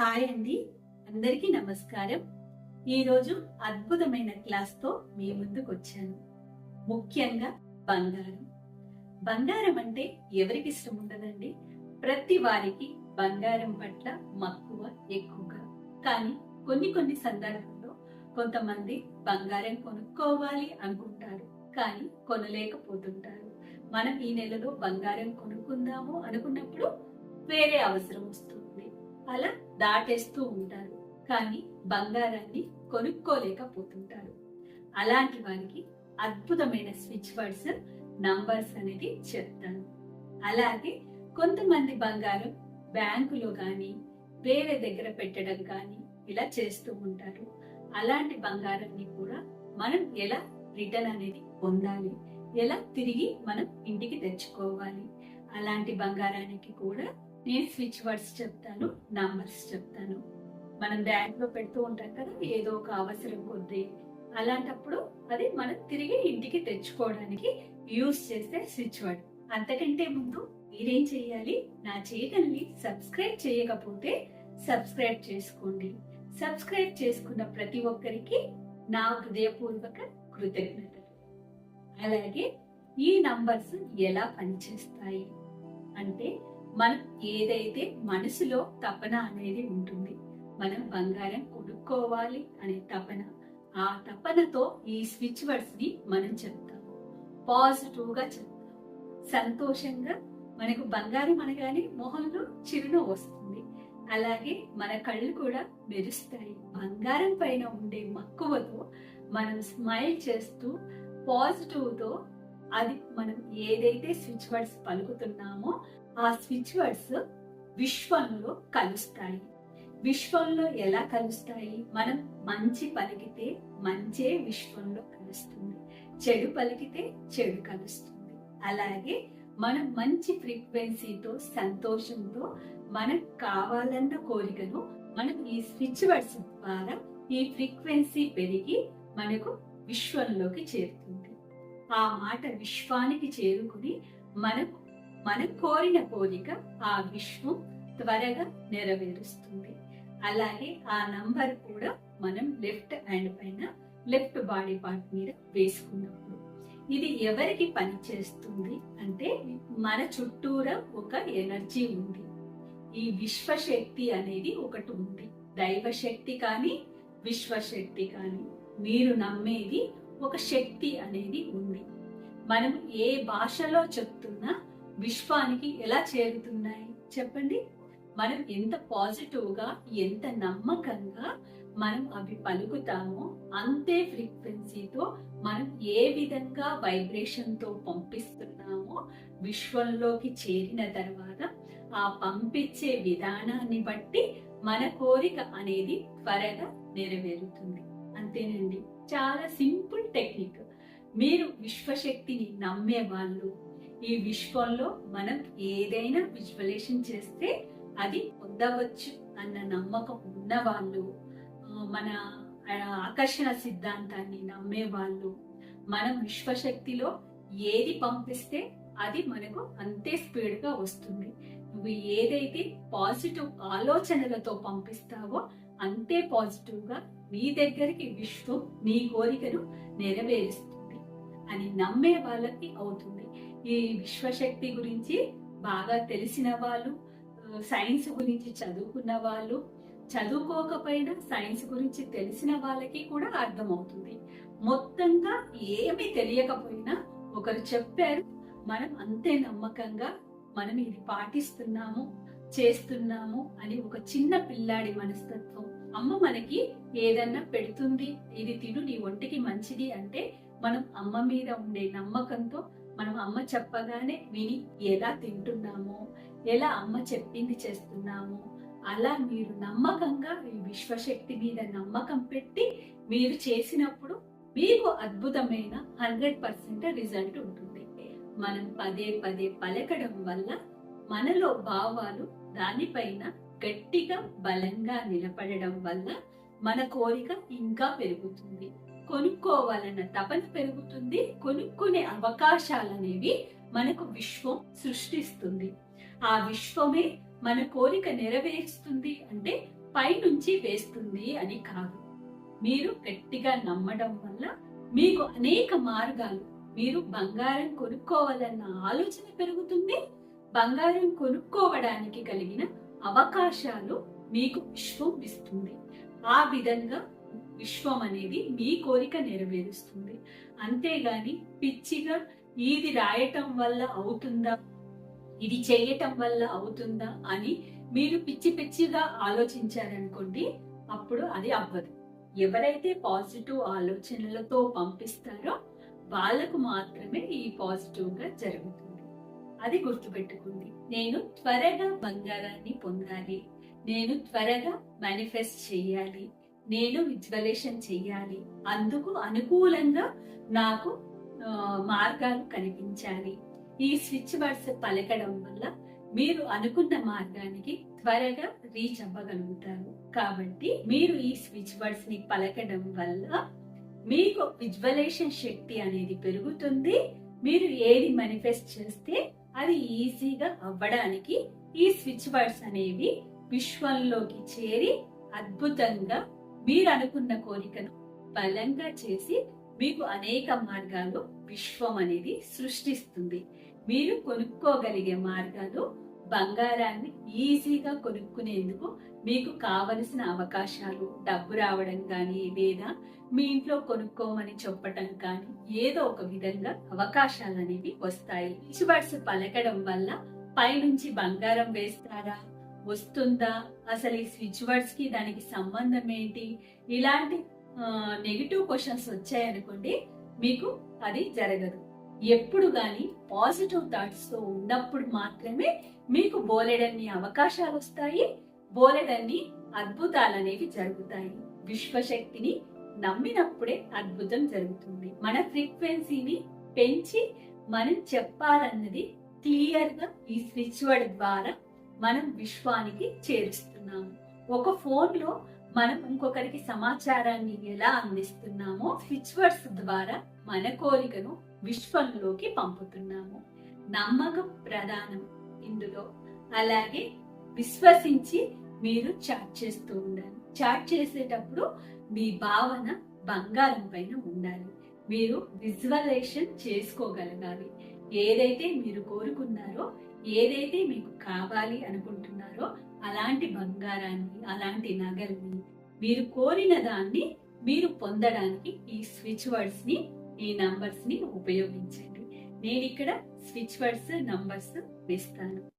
Hi అండి. అందరికీ నమస్కారం. ఈరోజు అద్భుతమైన క్లాస్తో మీ ముందుకు వచ్చాను. ముఖ్యంగా బంగారం. బంగారం అంటే ఎవరికి ఇష్టం ఉండదండి? ప్రతి వారికి బంగారం పట్ల మక్కువ ఎక్కువగా. కానీ కొన్ని కొన్ని సందర్భాల్లో కొంతమంది బంగారం కొనుక్కోవాలి అనుకుంటారు. కానీ కొనలేకపోతుంటారు. మనం ఈ నెలలో బంగారం కొనుక్కుందాము అనుకున్నప్పుడు వేరే అవసరం వస్తుంది. అలా దాటేస్తూ ఉంటారు. కానీ బంగారాన్ని కొనుక్కోలేకపోతుంటారు. అలాంటి వారికి అద్భుతమైన స్విచ్ వర్డ్స్ నంబర్స్ అనేది చెప్తాను. అలాగే కొంతమంది బంగారం బ్యాంకులో కానీ వేరే దగ్గర పెట్టడం కానీ ఇలా చేస్తూ ఉంటారు. అలాంటి బంగారాన్ని కూడా మనం ఎలా రిటర్న్ అనేది పొందాలి? ఎలా తిరిగి మనం ఇంటికి తెచ్చుకోవాలి? అలాంటి బంగారానికి కూడా నేను స్విచ్ వర్డ్స్ చెప్తాను నంబర్స్ చెప్తాను. మనం బ్యాంక్లో పెడుతూ ఉంటాం కదా ఏదో ఒక అవసరం కొద్దీ. అలాంటప్పుడు అది మనం తిరిగి ఇంటికి తెచ్చుకోవడానికి యూస్ చేసే స్విచ్ వర్డ్ అంతకంటే ముందు మీరేం చేయాలి? నా ఛానల్ని సబ్స్క్రైబ్ చేయకపోతే సబ్స్క్రైబ్ చేసుకోండి. సబ్స్క్రైబ్ చేసుకున్న ప్రతి ఒక్కరికి నా హృదయపూర్వక కృతజ్ఞతలు. అలాగే ఈ నంబర్స్ ఎలా పనిచేస్తాయి? అంటే మనం ఏదైతే మనసులో తపన అనేది ఉంటుంది మనం బంగారం కొనుక్కోవాలి అనే తపన ఆ తపనతో ఈ స్విచ్ వర్డ్స్ని మనం చెప్తాము పాజిటివ్గా చెప్తాం. సంతోషంగా మనకు బంగారం అనగానే మొహంలో చిరునవ్వు వస్తుంది. అలాగే మన కళ్ళు కూడా మెరుస్తాయి. బంగారం పైన ఉండే మక్కువతో మనం స్మైల్ చేస్తూ పాజిటివ్తో అది మనం ఏదైతే స్విచ్ వర్డ్స్ పలుకుతున్నామో ఆ స్విచ్ వర్డ్స్ విశ్వంలో కలుస్తాయి. విశ్వంలో ఎలా కలుస్తాయి? మనం మంచి పలికితే మంచే విశ్వంలో కలుస్తుంది. చెడు పలికితే చెడు కలుస్తుంది. అలాగే మనం మంచి ఫ్రీక్వెన్సీతో సంతోషంతో మనకు కావాలన్న కోరికను మనం ఈ స్విచ్ వర్డ్స్ ద్వారా ఈ ఫ్రీక్వెన్సీ పెరిగి మనకు విశ్వంలోకి చేరుతుంది. ఆ మాట విశ్వానికి చేరుకుని మనకు మనం కోరిన కోరిక ఆ విశ్వం త్వరగా నెరవేరుస్తుంది. అలాగే ఆ నంబర్ కూడా మనం లెఫ్ట్ హ్యాండ్ పైన లెఫ్ట్ బాడీ పార్ట్ మీద వేసుకున్నప్పుడు. ఇది ఎవరికి పని చేస్తుంది అంటే మన చుట్టూరా ఒక ఎనర్జీ ఉంది. ఈ విశ్వశక్తి అనేది ఒకటి ఉంది. దైవశక్తి కానీ విశ్వశక్తి కానీ మీరు నమ్మేది ఒక శక్తి అనేది ఉంది. మనం ఏ భాషలో చెప్తున్నా విశ్వానికి ఎలా చేరుతున్నాయి? చెప్పండి. మనం ఎంత పాజిటివ్గా ఎంత నమ్మకంగా మనం అవి పలుకుతామో అంతే ఫ్రీక్వెన్సీతో మనం ఏ విధంగా వైబ్రేషన్తో పంపిస్తున్నామో విశ్వంలోకి చేరిన తర్వాత ఆ పంపించే విధానాన్ని బట్టి మన కోరిక అనేది త్వరగా నెరవేరుతుంది. అంతేనండి. చాలా సింపుల్ టెక్నిక్. మీరు విశ్వశక్తిని నమ్మే వాళ్ళు ఈ విశ్వంలో మనం ఏదైనా విజువలేషన్ చేస్తే అది పొందవచ్చు అన్న నమ్మకం ఉన్న వాళ్ళు మన ఆకర్షణ సిద్ధాంతాన్ని నమ్మే వాళ్ళు మనం విశ్వశక్తిలో ఏది పంపిస్తే అది మనకు అంతే స్పీడ్గా వస్తుంది. నువ్వు ఏదైతే పాజిటివ్ ఆలోచనలతో పంపిస్తావో అంతే పాజిటివ్గా నీ దగ్గరికి విశ్వం నీ కోరికను నెరవేరుస్తుంది. అని నమ్మే వాళ్ళకి అవుతుంది. ఈ విశ్వశక్తి గురించి బాగా తెలిసిన వాళ్ళు సైన్స్ గురించి చదువుకున్న వాళ్ళు చదువుకోకపోయినా సైన్స్ గురించి తెలిసిన వాళ్ళకి కూడా అర్థమవుతుంది. మొత్తంగా ఏమి తెలియకపోయినా ఒకరు చెప్పారు మనం అంతే నమ్మకంగా మనం ఇది పాటిస్తున్నాము చేస్తున్నాము అని ఒక చిన్న పిల్లాడి మనస్తత్వం. అమ్మ మనకి ఏదన్నా పెడుతుంది ఇది తిను నీ ఒంటికి మంచిది అంటే మనం అమ్మ మీద ఉండే నమ్మకంతో మనం అమ్మ చెప్పగానే విని ఎలా తింటున్నామో ఎలా అమ్మ చెప్పింది చేస్తున్నామో అలా మీరు నమ్మకంగా ఈ విశ్వశక్తి మీద నమ్మకం పెట్టి మీరు చేసినప్పుడు మీకు అద్భుతమైన హండ్రెడ్ పర్సెంట్ రిజల్ట్ ఉంటుంది. మనం పదే పదే పలకడం వల్ల మనలో భావాలు దానిపైన గట్టిగా బలంగా నిలబడడం వల్ల మన కోరిక ఇంకా పెరుగుతుంది. కొనుక్కోవాలన్న తపన పెరుగుతుంది. కొనుక్కునే అవకాశాలు అనేవి మనకు విశ్వం సృష్టిస్తుంది. ఆ విశ్వమే మన కోరిక నెరవేరుస్తుంది అంటే పైనుంచి వేస్తుంది అని కాదు. మీరు గట్టిగా నమ్మడం వల్ల మీకు అనేక మార్గాలు. మీరు బంగారం కొనుక్కోవాలన్న ఆలోచన పెరుగుతుంది. బంగారం కొనుక్కోవడానికి కలిగిన అవకాశాలు మీకు విశ్వం ఇస్తుంది. ఆ విధంగా విశ్వం అనేది మీ కోరిక నెరవేరుస్తుంది. అంతేగాని పిచ్చిగా ఇది రాయటం వల్ల అవుతుందా? ఇది చేయటం వల్ల అవుతుందా అని మీరు పిచ్చి పిచ్చిగా ఆలోచించారనుకోండి అప్పుడు అది అవ్వదు. ఎవరైతే పాజిటివ్ ఆలోచనలతో పంపిస్తారో వాళ్ళకు మాత్రమే ఈ పాజిటివ్గా జరుగుతుంది. అది గుర్తుపెట్టుకోండి. నేను త్వరగా బంగారాన్ని పొందాలి. నేను త్వరగా మేనిఫెస్ట్ చేయాలి. నేను విజువలేషన్ చెయ్యాలి. అందుకు అనుకూలంగా నాకు మార్గాలు కనిపించాలి. ఈ స్విచ్ వర్డ్స్ పలకడం వల్ల మీరు అనుకున్న మార్గానికి త్వరగా రీచ్ అవ్వగలుగుతారు. కాబట్టి మీరు ఈ స్విచ్ వర్డ్స్ని పలకడం వల్ల మీకు విజువలేషన్ శక్తి అనేది పెరుగుతుంది. మీరు ఏది మేనిఫెస్ట్ చేస్తే అది ఈజీగా అవ్వడానికి ఈ స్విచ్ వర్డ్స్ అనేవి విశ్వంలోకి చేరి అద్భుతంగా మీరు అనుకున్న కోరికను బలంగా చేసి మీకు అనేక మార్గాలు విశ్వం అనేది సృష్టిస్తుంది. మీరు కొనుక్కోగలిగే మార్గాలు బంగారాన్ని ఈజీగా కొనుక్కునేందుకు మీకు కావలసిన అవకాశాలు డబ్బు రావడం కానీ లేదా మీ ఇంట్లో కొనుక్కోమని చెప్పటం కానీ ఏదో ఒక విధంగా అవకాశాలు అనేవి వస్తాయి. వర్డ్స్ పలకడం వల్ల పైనుంచి బంగారం వేస్తారా? వస్తుందా? అసలు ఈ స్విచ్ వర్డ్స్కి దానికి సంబంధం ఏంటి? ఇలాంటి నెగిటివ్ క్వశ్చన్స్ వచ్చాయనుకోండి మీకు అది జరగదు. ఎప్పుడు గాని పాజిటివ్ థాట్స్తో ఉన్నప్పుడు మాత్రమే మీకు బోలెడన్ని అవకాశాలు వస్తాయి బోలెడన్ని అద్భుతాలు అనేవి జరుగుతాయి. విశ్వశక్తిని నమ్మినప్పుడే అద్భుతం జరుగుతుంది. మన ఫ్రీక్వెన్సీని పెంచి మనం చెప్పాలన్నది క్లియర్గా ఈ స్విచ్ వర్డ్ ద్వారా మనం విశ్వానికి చేరుస్తున్నాము. ఒక ఫోన్లో మనం ఇంకొకరికి సమాచారాన్ని ఎలా అందిస్తున్నామో స్విచ్ వర్డ్స్ ద్వారా మన కోరికను విశ్వంలోకి పంపుతున్నాము. నమ్మకం ప్రధానం ఇందులో. అలాగే విశ్వసించి మీరు చాట్ చేస్తూ ఉండాలి. చాట్ చేసేటప్పుడు మీ భావన బంగారం పైన ఉండాలి. మీరు విజువలైజేషన్ చేసుకోగలగాలి. ఏదైతే మీరు కోరుకున్నారో ఏదైతే మీకు కావాలి అనుకుంటున్నారో అలాంటి బంగారాన్ని అలాంటి నగల్ని మీరు కోరిన దాన్ని మీరు పొందడానికి ఈ స్విచ్ వర్డ్స్ని ఈ నంబర్స్ని ఉపయోగించండి. నేను ఇక్కడ స్విచ్ వర్డ్స్ నంబర్స్ వేస్తాను.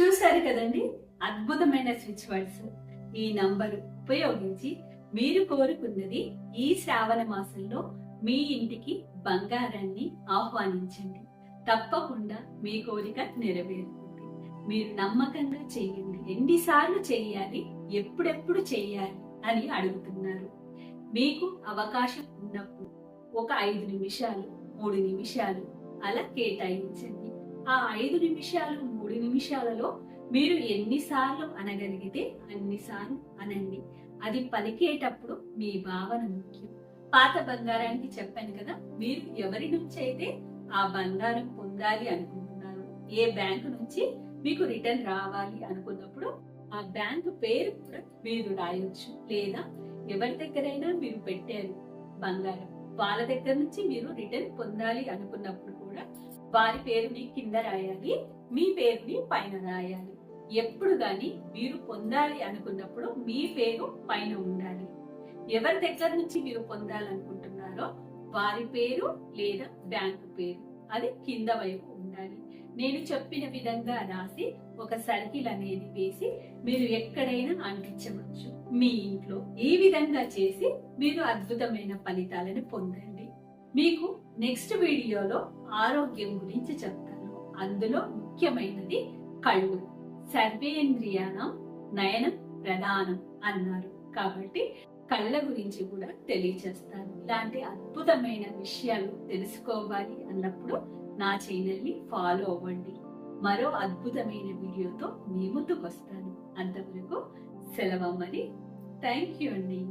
చూశారు కదండి? అద్భుతమైన స్విచ్ వర్డ్స్ ఈ నంబర్ ఉపయోగించి మీరు కోరుకున్నది ఈ శ్రావణ మాసంలో మీ ఇంటికి బంగారాన్ని ఆహ్వానించండి. తప్పకుండా మీ కోరిక నెరవేరుతుంది. మీరు నమ్మకంగా చేయండి. ఎన్నిసార్లు చేయాలి ఎప్పుడెప్పుడు చేయాలి అని అడుగుతున్నారు. మీకు అవకాశం ఉన్నప్పుడు ఒక ఐదు నిమిషాలు మూడు నిమిషాలు అలా కేటాయించండి. ఆ ఐదు నిమిషాలు మూడు నిమిషాలలో మీరు ఎన్నిసార్లు అనగలిగితే అన్నిసార్లు అనండి. అది పలికేటప్పుడు మీ భావన ముఖ్యం. పాత బంగారానికి చెప్పాను కదా మీరు ఎవరి నుంచి అయితే ఆ బంగారం పొందాలి అనుకుంటున్నారు ఏ బ్యాంకు నుంచి మీకు రిటర్న్ రావాలి అనుకున్నప్పుడు ఆ బ్యాంకు పేరు కూడా మీరు రాయొచ్చు. లేదా ఎవరి దగ్గరైనా మీరు పెట్టారు బంగారం. వాళ్ళ దగ్గర నుంచి మీరు రిటర్న్ పొందాలి అనుకున్నప్పుడు కూడా వారి పేరుని కింద రాయాలి మీ పేరుని పైన రాయాలి. ఎప్పుడు గాని మీరు పొందాలి అనుకున్నప్పుడు మీ పేరు పైన ఉండాలి. ఎవరి దగ్గర నుంచి మీరు పొందాలనుకుంటున్నారో వారి పేరు లేదా బ్యాంకు పేరు అది కింద వైపు ఉండాలి. నేను చెప్పిన విధంగా రాసి ఒక సర్కిల్ అనేది వేసి మీరు ఎక్కడైనా అంటించవచ్చు. మీ ఇంట్లో ఈ విధంగా చేసి మీరు అద్భుతమైన ఫలితాలను పొందాలి మీకు నెక్స్ట్ వీడియోలో ఆరోగ్యం గురించి చెప్తాను. అందులో ముఖ్యమైనది కళ్ళు. సర్వేంద్రియానం నయనం ప్రధానం అన్నారు. కాబట్టి కళ్ళ గురించి కూడా తెలియచేస్తాను. ఇలాంటి అద్భుతమైన విషయాలు తెలుసుకోవాలి అన్నప్పుడు నా ఛానల్ని ఫాలో అవ్వండి. మరో అద్భుతమైన వీడియోతో మీ ముందుకు వస్తాను. అంతవరకు సెలవమ్మని థ్యాంక్ యూ అండి.